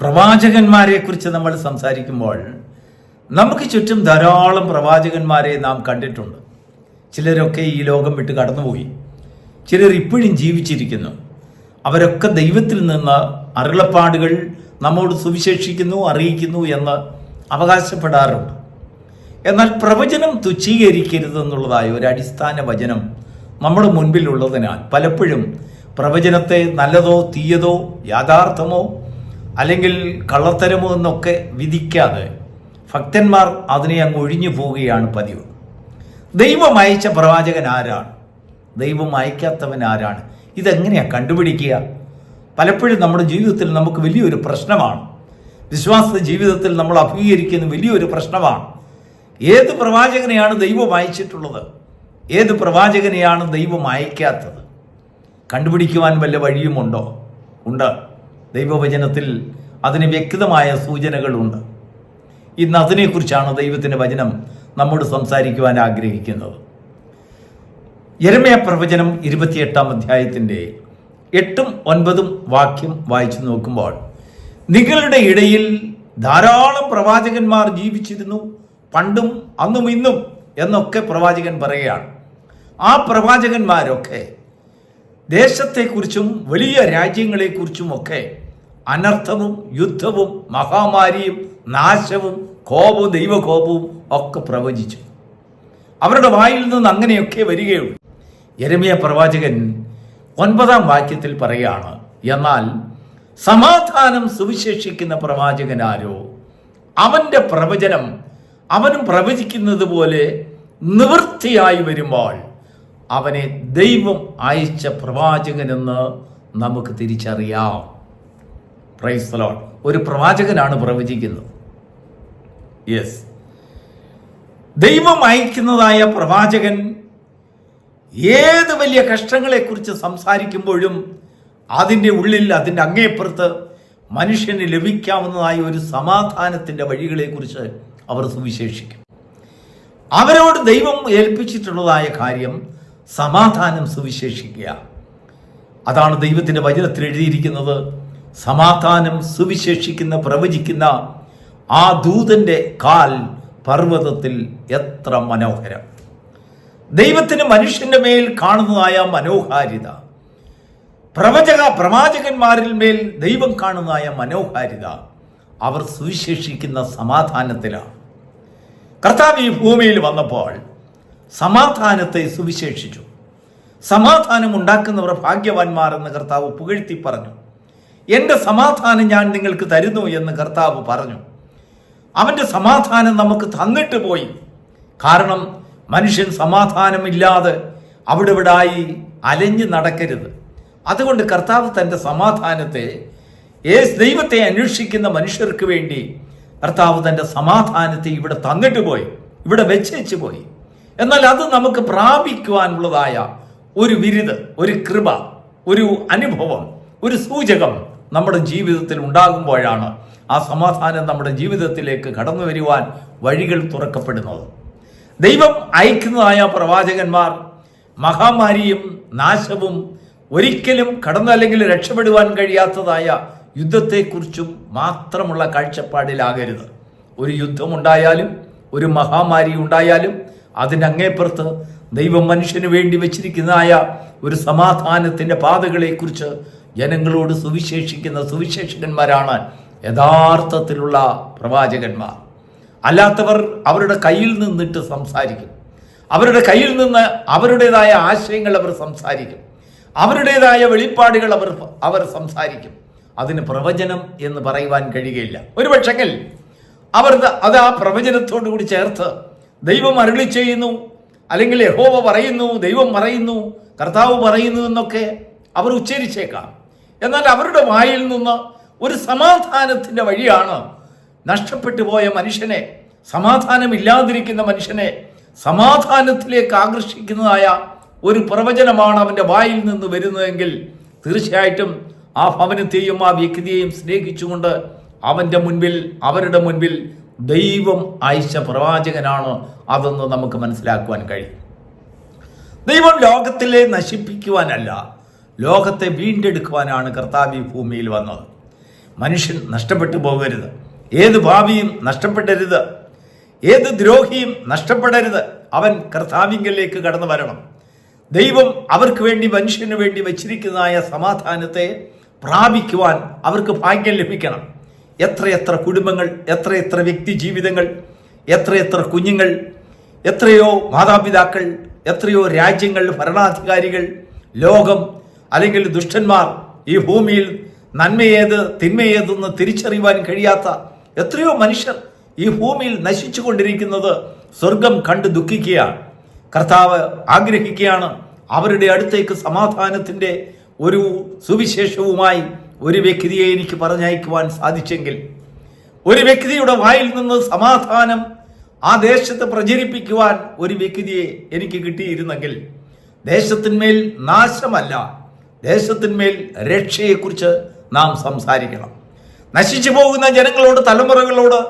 പ്രവാചകന്മാരെ കുറിച്ച് നമ്മൾ സംസാരിക്കുമ്പോൾ നമുക്ക് ചുറ്റും ധാരാളം പ്രവാചകന്മാരെ നാം കണ്ടിട്ടുണ്ട്. ചിലരൊക്കെ ഈ ലോകം വിട്ട് കടന്നുപോയി. ചിലർ ഇപ്പോഴും ജീവിച്ചിരിക്കുന്നു. അവരൊക്കെ ദൈവത്തിൽ നിന്ന് അരുളപ്പാടുകൾ നമ്മോട് സുവിശേഷിക്കുന്നു അറിയിക്കുന്നു എന്ന് അവകാശപ്പെടാറുണ്ട്. എന്നാൽ പ്രവചനം തുച്ഛീകരിക്കരുതെന്നുള്ളതായ ഒരു അടിസ്ഥാന വചനം നമ്മുടെ മുൻപിലുള്ളതിനാൽ പലപ്പോഴും പ്രവചനത്തെ നല്ലതോ തീയതോ യാഥാർത്ഥമോ അല്ലെങ്കിൽ കള്ളത്തരമോ എന്നൊക്കെ വിധിക്കാതെ ഭക്തന്മാർ അതിനെ അങ്ങ് ഒഴിഞ്ഞു പോവുകയാണ് പതിവ്. ദൈവം അയച്ച പ്രവാചകൻ ആരാണ്? ദൈവം അയക്കാത്തവൻ ആരാണ്? ഇതെങ്ങനെയാണ് കണ്ടുപിടിക്കുക? പലപ്പോഴും നമ്മുടെ ജീവിതത്തിൽ നമുക്ക് വലിയൊരു പ്രശ്നമാണ്. വിശ്വാസ ജീവിതത്തിൽ നമ്മൾ അഭിമുഖീകരിക്കുന്ന വലിയൊരു പ്രശ്നമാണ്. ഏത് പ്രവാചകനെയാണ് ദൈവം അയച്ചിട്ടുള്ളത്? ഏത് പ്രവാചകനെയാണ് ദൈവം അയക്കാത്തത്? കണ്ടുപിടിക്കുവാൻ വല്ല വഴിയുമുണ്ടോ? ഉണ്ട്. ദൈവവചനത്തിൽ അതിന് വ്യക്തമായ സൂചനകളുണ്ട്. ഇന്ന് അതിനെക്കുറിച്ചാണ് ദൈവത്തിന്റെ വചനം നമ്മോട് സംസാരിക്കുവാൻ ആഗ്രഹിക്കുന്നത്. യരമയ പ്രവചനം ഇരുപത്തിയെട്ടാം അധ്യായത്തിന്റെ എട്ടും ഒൻപതും വാക്യം വായിച്ചു നോക്കുമ്പോൾ നിങ്ങളുടെ ഇടയിൽ ധാരാളം പ്രവാചകന്മാർ ജീവിച്ചിരുന്നു പണ്ടും അന്നും ഇന്നും എന്നൊക്കെ പ്രവാചകൻ പറയുകയാണ്. ആ പ്രവാചകന്മാരൊക്കെ ദേശത്തെക്കുറിച്ചും വലിയ രാജ്യങ്ങളെക്കുറിച്ചും ഒക്കെ അനർത്ഥവും യുദ്ധവും മഹാമാരിയും നാശവും കോപവും ദൈവകോപവും ഒക്കെ പ്രവചിച്ചു. അവരുടെ വായിൽ നിന്ന് അങ്ങനെയൊക്കെ വരികയുള്ളൂ. യരമിയ പ്രവാചകൻ ഒൻപതാം വാക്യത്തിൽ പറയുകയാണ് എന്നാൽ സമാധാനം സുവിശേഷിക്കുന്ന പ്രവാചകനാരോ അവന്റെ പ്രവചനം അവനും പ്രവചിക്കുന്നത് പോലെ നിവൃത്തിയായി വരുമ്പോൾ അവനെ ദൈവം അയച്ച പ്രവാചകനെന്ന് നമുക്ക് തിരിച്ചറിയാം. പ്രൈസ് ലോൺ ഒരു പ്രവാചകനാണ് പ്രവചിക്കുന്നത്. യെസ് ദൈവം അയക്കുന്നതായ പ്രവാചകൻ ഏത് വലിയ കഷ്ടങ്ങളെക്കുറിച്ച് സംസാരിക്കുമ്പോഴും അതിന്റെ ഉള്ളിൽ അതിന്റെ അങ്ങേപ്പുറത്ത് മനുഷ്യന് ലഭിക്കാവുന്നതായ ഒരു സമാധാനത്തിന്റെ വഴികളെക്കുറിച്ച് അവർ സുവിശേഷിക്കും. അവരോട് ദൈവം ഏൽപ്പിച്ചിട്ടുള്ളതായ കാര്യം സമാധാനം സുവിശേഷിക്കുക. അതാണ് ദൈവത്തിന്റെ വചനത്തിൽ എഴുതിയിരിക്കുന്നത്. സമാധാനം സുവിശേഷിക്കുന്ന പ്രവചിക്കുന്ന ആ ദൂതന്റെ കാൽ പർവതത്തിൽ എത്ര മനോഹരം. ദൈവത്തിന് മനുഷ്യന്റെ മേൽ കാണുന്നതായ മനോഹാരിത പ്രവചക പ്രവാചകന്മാരിൽ മേൽ ദൈവം കാണുന്നതായ മനോഹാരിത അവർ സുവിശേഷിക്കുന്ന സമാധാനത്തിലാണ്. കർത്താവ് ഈ ഭൂമിയിൽ വന്നപ്പോൾ സമാധാനത്തെ സുവിശേഷിച്ചു. സമാധാനം ഉണ്ടാക്കുന്നവർ ഭാഗ്യവാന്മാർ എന്ന് കർത്താവ് പുകഴ്ത്തി പറഞ്ഞു. എന്റെ സമാധാനം ഞാൻ നിങ്ങൾക്ക് തരുന്നു എന്ന് കർത്താവ് പറഞ്ഞു. അവന്റെ സമാധാനം നമുക്ക് തന്നിട്ട് പോയി. കാരണം മനുഷ്യൻ സമാധാനമില്ലാതെ അവിടെ ഇവിടായി അലഞ്ഞു നടക്കരുത്. അതുകൊണ്ട് കർത്താവ് തന്റെ സമാധാനത്തെ ഏ ദൈവത്തെ അന്വേഷിക്കുന്ന മനുഷ്യർക്ക് വേണ്ടി കർത്താവ് തന്റെ സമാധാനത്തെ ഇവിടെ തന്നിട്ട് പോയി. ഇവിടെ വെച്ചേച്ച് പോയി. എന്നാൽ അത് നമുക്ക് പ്രാപിക്കുവാനുള്ളതായ ഒരു വിരുത് ഒരു കൃപ ഒരു അനുഭവം ഒരു സൂചകം നമ്മുടെ ജീവിതത്തിൽ ഉണ്ടാകുമ്പോഴാണ് ആ സമാധാനം നമ്മുടെ ജീവിതത്തിലേക്ക് കടന്നു വരുവാൻ വഴികൾ തുറക്കപ്പെടുന്നത്. ദൈവം അയക്കുന്നതായ പ്രവാചകന്മാർ മഹാമാരിയും നാശവും ഒരിക്കലും കടന്നു അല്ലെങ്കിൽ രക്ഷപ്പെടുവാൻ കഴിയാത്തതായ യുദ്ധത്തെക്കുറിച്ചും മാത്രമുള്ള കാഴ്ചപ്പാടിലാകരുത്. ഒരു യുദ്ധമുണ്ടായാലും ഒരു മഹാമാരി ഉണ്ടായാലും അതിന്റെ അങ്ങേപ്പുറത്ത് ദൈവം മനുഷ്യന് വേണ്ടി വെച്ചിരിക്കുന്നതായ ഒരു സമാധാനത്തിന്റെ പാതകളെക്കുറിച്ച് ജനങ്ങളോട് സുവിശേഷിക്കുന്ന സുവിശേഷകന്മാരാണ് യഥാർത്ഥത്തിലുള്ള പ്രവാചകന്മാർ. അല്ലാത്തവർ അവരുടെ കയ്യിൽ നിന്നിട്ട് സംസാരിക്കും. അവരുടെ കയ്യിൽ നിന്ന് അവരുടേതായ ആശയങ്ങൾ അവർ സംസാരിക്കും. അവരുടേതായ വെളിപ്പാടുകൾ അവർ അവർ സംസാരിക്കും. അതിന് പ്രവചനം എന്ന് പറയുവാൻ കഴിയുകയില്ല. ഒരു പക്ഷെങ്കിൽ അവർ അത് ആ പ്രവചനത്തോടു കൂടി ചേർത്ത് ദൈവം അരുളി ചെയ്യുന്നു അല്ലെങ്കിൽ യഹോവ പറയുന്നു ദൈവം പറയുന്നു കർത്താവ് പറയുന്നു എന്നൊക്കെ അവർ ഉച്ചരിച്ചേക്കാം. എന്നാൽ അവരുടെ വായിൽ നിന്ന് ഒരു സമാധാനത്തിന്റെ വഴിയാണ് നഷ്ടപ്പെട്ടു പോയ മനുഷ്യനെ സമാധാനമില്ലാതിരിക്കുന്ന മനുഷ്യനെ സമാധാനത്തിലേക്ക് ആകർഷിക്കുന്നതായ ഒരു പ്രവചനമാണ് അവന്റെ വായിൽ നിന്ന് വരുന്നതെങ്കിൽ തീർച്ചയായിട്ടും ആ ഭവനത്തെയും ആ വ്യക്തിയെയും സ്നേഹിച്ചുകൊണ്ട് അവന്റെ മുൻപിൽ അവരുടെ മുൻപിൽ ദൈവം അയച്ച പ്രവാചകനാണ് അതെന്ന് നമുക്ക് മനസ്സിലാക്കുവാൻ കഴിയും. ദൈവം ലോകത്തിലെ നശിപ്പിക്കുവാനല്ല ലോകത്തെ വീണ്ടെടുക്കുവാനാണ് കർത്താവ് ഈ ഭൂമിയിൽ വന്നത്. മനുഷ്യൻ നഷ്ടപ്പെട്ടു പോകരുത്. ഏത് ഭാവിയും നഷ്ടപ്പെടരുത്. ഏത് ദ്രോഹിയും നഷ്ടപ്പെടരുത്. അവൻ കർത്താവിങ്കലേക്ക് കടന്നു വരണം. ദൈവം അവർക്ക് വേണ്ടി മനുഷ്യന് വേണ്ടി വച്ചിരിക്കുന്നതായ സമാധാനത്തെ പ്രാപിക്കുവാൻ അവർക്ക് ഭാഗ്യം ലഭിക്കണം. എത്രയെത്ര കുടുംബങ്ങൾ എത്രയെത്ര വ്യക്തി ജീവിതങ്ങൾ എത്രയെത്ര കുഞ്ഞുങ്ങൾ എത്രയോ മാതാപിതാക്കൾ എത്രയോ രാജ്യങ്ങൾ ഭരണാധികാരികൾ ലോകം അല്ലെങ്കിൽ ദുഷ്ടന്മാർ ഈ ഭൂമിയിൽ നന്മയേത് തിന്മയേതെന്ന് തിരിച്ചറിയുവാൻ കഴിയാത്ത എത്രയോ മനുഷ്യർ ഈ ഭൂമിയിൽ നശിച്ചു കൊണ്ടിരിക്കുന്നത് സ്വർഗം കണ്ട് ദുഃഖിക്കുകയാണ്. കർത്താവ് ആഗ്രഹിക്കുകയാണ് അവരുടെ അടുത്തേക്ക് സമാധാനത്തിന്റെ ഒരു സുവിശേഷവുമായി ഒരു വ്യക്തിയെ എനിക്ക് പറഞ്ഞയക്കുവാൻ സാധിച്ചെങ്കിൽ. ഒരു വ്യക്തിയുടെ വായിൽ നിന്ന് സമാധാനം ആ ദേശത്ത് പ്രചരിപ്പിക്കുവാൻ ഒരു വ്യക്തിയെ എനിക്ക് കിട്ടിയിരുന്നെങ്കിൽ. ദേശത്തിന്മേൽ നാശമല്ല. ദേശത്തിന്മേൽ രക്ഷയെക്കുറിച്ച് നാം സംസാരിക്കണം. നശിച്ചു പോകുന്ന ജനങ്ങളോട് തലമുറകളോട്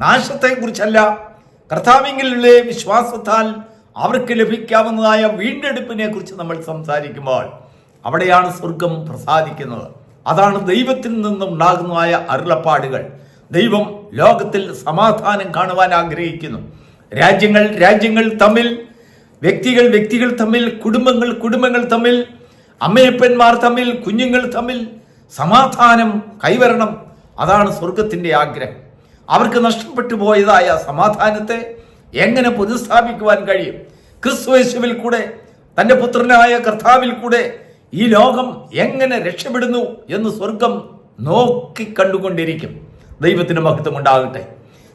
നാശത്തെക്കുറിച്ചല്ല. കർത്താവിങ്കിലെ വിശ്വാസത്താൽ അവർക്ക് ലഭിക്കാവുന്നതായ വീണ്ടെടുപ്പിനെ കുറിച്ച് നമ്മൾ സംസാരിക്കുമ്പോൾ അവിടെയാണ് സ്വർഗം പ്രസാദിക്കുന്നത്. അതാണ് ദൈവത്തിൽ നിന്നുണ്ടാകുന്നതായ അരുളപ്പാടുകൾ. ദൈവം ലോകത്തിൽ സമാധാനം കാണുവാൻ ആഗ്രഹിക്കുന്നു. രാജ്യങ്ങൾ രാജ്യങ്ങൾ തമ്മിൽ വ്യക്തികൾ വ്യക്തികൾ തമ്മിൽ കുടുംബങ്ങൾ കുടുംബങ്ങൾ തമ്മിൽ അമ്മയപ്പന്മാർ തമ്മിൽ കുഞ്ഞുങ്ങൾ തമ്മിൽ സമാധാനം കൈവരണം അതാണ് സ്വർഗത്തിന്റെ ആഗ്രഹം. അവർക്ക് നഷ്ടപ്പെട്ടു പോയതായ സമാധാനത്തെ എങ്ങനെ പുനഃസ്ഥാപിക്കുവാൻ കഴിയും? ക്രിസ്തുവേശുവിൽ കൂടെ തന്റെ പുത്രനായ കർത്താവിൽ കൂടെ ഈ ലോകം എങ്ങനെ രക്ഷപ്പെടുന്നു എന്ന് സ്വർഗം നോക്കി കണ്ടുകൊണ്ടിരിക്കും. ദൈവത്തിന് മഹത്വം ഉണ്ടാകട്ടെ.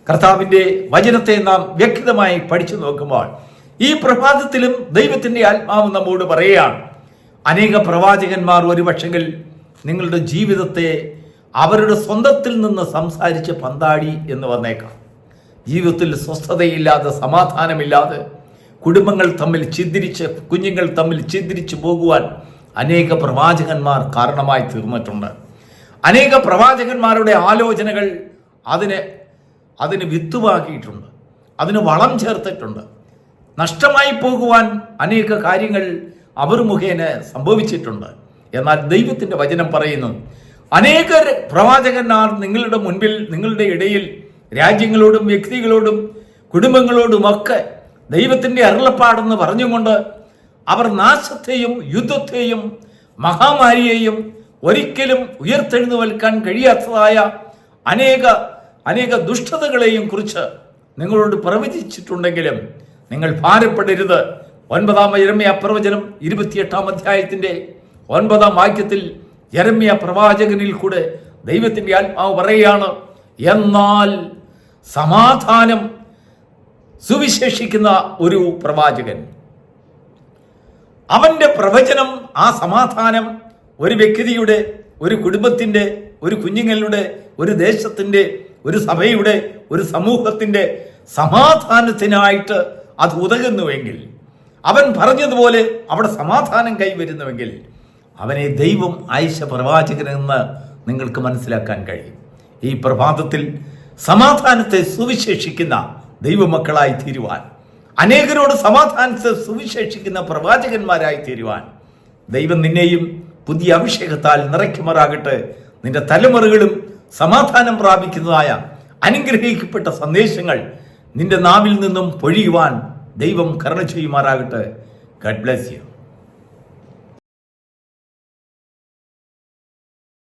കർത്താവിന്റെ വചനത്തെ നാം വ്യക്തമായി പഠിച്ചു നോക്കുമ്പോൾ ഈ പ്രഭാതത്തിലും ദൈവത്തിന്റെ ആത്മാവ് നമ്മോട് പറയുകയാണ്. അനേക പ്രവാചകന്മാർ ഒരുപക്ഷെങ്കിൽ നിങ്ങളുടെ ജീവിതത്തെ അവരുടെ സ്വന്തത്തിൽ നിന്ന് സംസാരിച്ച് പന്താടി എന്ന് വന്നേക്കാം. ജീവിതത്തിൽ സ്വസ്ഥതയില്ലാതെ സമാധാനമില്ലാതെ കുടുംബങ്ങൾ തമ്മിൽ ചിന്തിരിച്ച് കുഞ്ഞുങ്ങൾ തമ്മിൽ ചിന്തിരിച്ച് പോകുവാൻ അനേക പ്രവാചകന്മാർ കാരണമായി തീർന്നിട്ടുണ്ട്. അനേക പ്രവാചകന്മാരുടെ ആലോചനകൾ അതിന് അതിന് വിത്തുവാക്കിയിട്ടുണ്ട്. അതിന് വളം ചേർത്തിട്ടുണ്ട്. നഷ്ടമായി പോകുവാൻ അനേക കാര്യങ്ങൾ അവർ മുഖേന സംഭവിച്ചിട്ടുണ്ട്. എന്നാൽ ദൈവത്തിന്റെ വചനം പറയുന്നു അനേക പ്രവാചകന്മാർ നിങ്ങളുടെ മുൻപിൽ നിങ്ങളുടെ ഇടയിൽ രാജ്യങ്ങളോടും വ്യക്തികളോടും കുടുംബങ്ങളോടുമൊക്കെ ദൈവത്തിന്റെ അരുളപ്പാടെന്ന് പറഞ്ഞുകൊണ്ട് അവർ നാശത്തെയും യുദ്ധത്തെയും മഹാമാരിയെയും ഒരിക്കലും ഉയർത്തെഴുന്നേൽക്കാൻ കഴിയാത്തതായ അനേക അനേക ദുഷ്ടതകളെയും കുറിച്ച് നിങ്ങളോട് പ്രവചിച്ചിട്ടുണ്ടെങ്കിലും നിങ്ങൾ ഭാരപ്പെടരുത്. ഒൻപതാം യരമ്യ പ്രവചനം ഇരുപത്തിയെട്ടാം അധ്യായത്തിന്റെ ഒൻപതാം വാക്യത്തിൽ യരമ്യ പ്രവാചകനിൽ കൂടെ ദൈവത്തിന്റെ ആത്മാവ് പറയുകയാണ് എന്നാൽ സമാധാനം സുവിശേഷിക്കുന്ന ഒരു പ്രവാചകൻ. അവന്റെ പ്രവചനം ആ സമാധാനം ഒരു വ്യക്തിയുടെ ഒരു കുടുംബത്തിന്റെ ഒരു കുഞ്ഞുങ്ങളുടെ ഒരു ദേശത്തിന്റെ ഒരു സഭയുടെ ഒരു സമൂഹത്തിന്റെ സമാധാനത്തിനായിട്ട് അത് ഉതകുന്നുവെങ്കിൽ അവൻ പറഞ്ഞതുപോലെ അവിടെ സമാധാനം കൈവരുന്നുവെങ്കിൽ അവനെ ദൈവം ആയിഷ പ്രവാചകനെന്ന് നിങ്ങൾക്ക് മനസ്സിലാക്കാൻ കഴിയും. ഈ പ്രഭാതത്തിൽ സമാധാനത്തെ സുവിശേഷിക്കുന്ന ദൈവമക്കളായി തീരുവാൻ അനേകരോട് സമാധാനത്തെ സുവിശേഷിക്കുന്ന പ്രവാചകന്മാരായി തീരുവാൻ ദൈവം നിന്നെയും പുതിയ അഭിഷേകത്താൽ നിറയ്ക്കുമാറാകട്ടെ. നിന്റെ തലമുറകളും സമാധാനം പ്രാപിക്കുന്നതായ അനുഗ്രഹിക്കപ്പെട്ട സന്ദേശങ്ങൾ നിന്റെ നാവിൽ നിന്നും പൊഴിയുവാൻ ദൈവം കരുണ ചെയ്യുമാറാകട്ടെ ഗഡ് ബ്ലെസ് യു